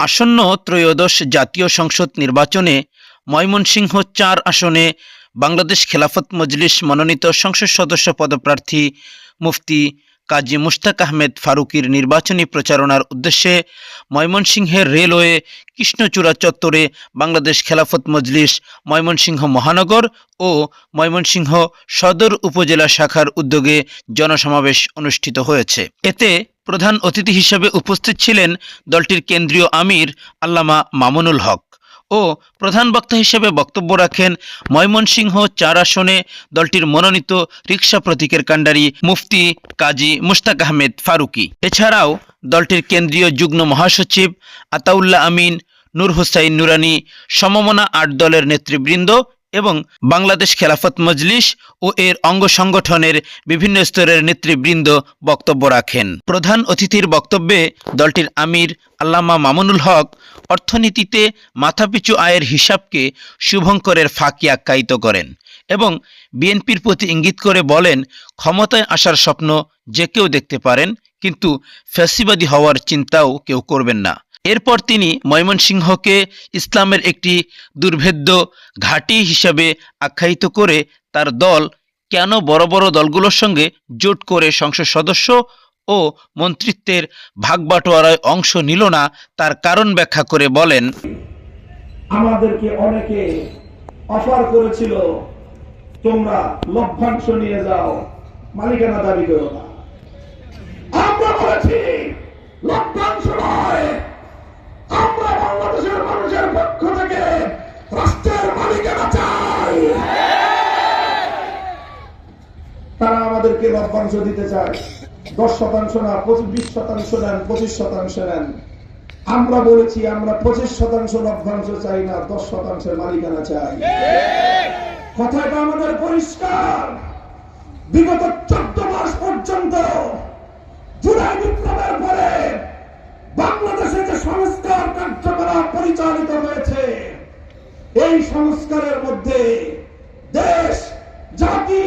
আসন্ন ত্রয়োদশ জাতীয় সংসদ নির্বাচনে ময়মনসিংহ চার আসনে বাংলাদেশ খেলাফত মজলিস মনোনীত সংসদ সদস্য পদপ্রার্থী মুফতি কাজী মুশতাক আহমেদ ফারুকির নির্বাচনী প্রচারণার উদ্দেশ্যে ময়মনসিংহের রেলওয়ে কৃষ্ণচূড়া চত্বরে বাংলাদেশ খেলাফত মজলিস ময়মনসিংহ মহানগর ও ময়মনসিংহ সদর উপজেলা শাখার উদ্যোগে জনসমাবেশ অনুষ্ঠিত হয়েছে। এতে প্রধান অতিথি হিসেবে উপস্থিত ছিলেন দলটির কেন্দ্রীয় আমির আল্লামা মামুনুল হক ও প্রধান বক্তা হিসেবে বক্তব্য রাখেন ময়মনসিংহ চার আসনে দলটির মনোনীত রিক্সা প্রতীকের কাণ্ডারি মুফতি কাজী মুশতাক আহমেদ ফারুকি। এছাড়াও দলটির কেন্দ্রীয় যুগ্ম মহাসচিব আতাউল্লাহ আমিন, নূর হুসাইন নুরানি, সমমনা আট দলের নেতৃবৃন্দ এবং বাংলাদেশ খেলাফত মজলিস ও এর অঙ্গ সংগঠনের বিভিন্ন স্তরের নেতৃবৃন্দ বক্তব্য রাখেন। প্রধান অতিথির বক্তব্যে দলটির আমির আল্লামা মামুনুল হক অর্থনীতিতে মাথাপিছু আয়ের হিসাবকে শুভঙ্করের ফাঁকি আখ্যায়িত করেন এবং বিএনপির প্রতি ইঙ্গিত করে বলেন, ক্ষমতায় আসার স্বপ্ন যে কেউ দেখতে পারেন, কিন্তু ফ্যাসিবাদী হওয়ার চিন্তাও কেউ করবেন না। এরপর তিনি ময়মনসিংহকে ইসলামের একটি দুর্ভেদ্য ঘাঁটি হিসাবে আখ্যায়িত করে তার দল কেন বড় বড় দলগুলোর সঙ্গে জোট করে সংসদ সদস্য ও মন্ত্রিত্বের ভাগবাটোয়ারায় অংশ নিল না তার কারণ ব্যাখ্যা করে বলেন। আমাদেরকে অনেকে অফার করেছিল, তোমরা লভ্যাংশ নিয়ে যাও, মালিকানা দাবি করো না। তারা আমাদেরকে লভ্যাংশ দিতে চায়? দশ শতাংশ না বিশ শতাংশ নেন পঁচিশ শতাংশ নেন। আমরা বলেছি, আমরা পঁচিশ শতাংশ লভ্যাংশ চাই না, দশ শতাংশের মালিকানা চাই। কথাটা আমাদের পরিষ্কার। বিগত চোদ্দ মাস পর্যন্ত জুলাই বিপ্লবের পরে বাংলাদেশে যে সংস্কার কার্যকলাপ পরিচালিত হয়েছে, এই সংস্কারের মধ্যে দেশ, জাতি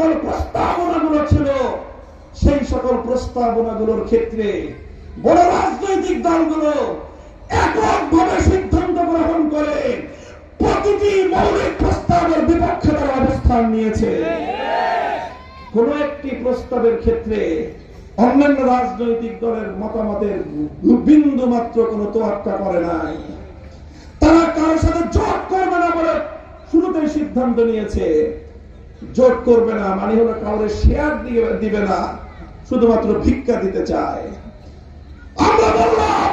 সকল প্রস্তাবনাগুলো ছিল, সেই সকল প্রস্তাবনাগুলোর ক্ষেত্রে বড় রাজনৈতিক দলগুলো এককভাবে সিদ্ধান্ত গ্রহণ করে প্রতিটি মৌলিক প্রস্তাবের বিপক্ষে তারা অবস্থান নিয়েছে। কোন একটি প্রস্তাবের ক্ষেত্রে অন্যান্য রাজনৈতিক দলের মতামতের বিন্দু মাত্র কোনো তোয়াক্কা করে নাই। তারা কারোর সাথে জোট করবে না বলে শুরুতেই সিদ্ধান্ত নিয়েছে। জোট করবে না মানে হলো কাউরে শেয়ার দিবে না, শুধুমাত্র ভিক্ষা দিতে চায়। আমরা বললাম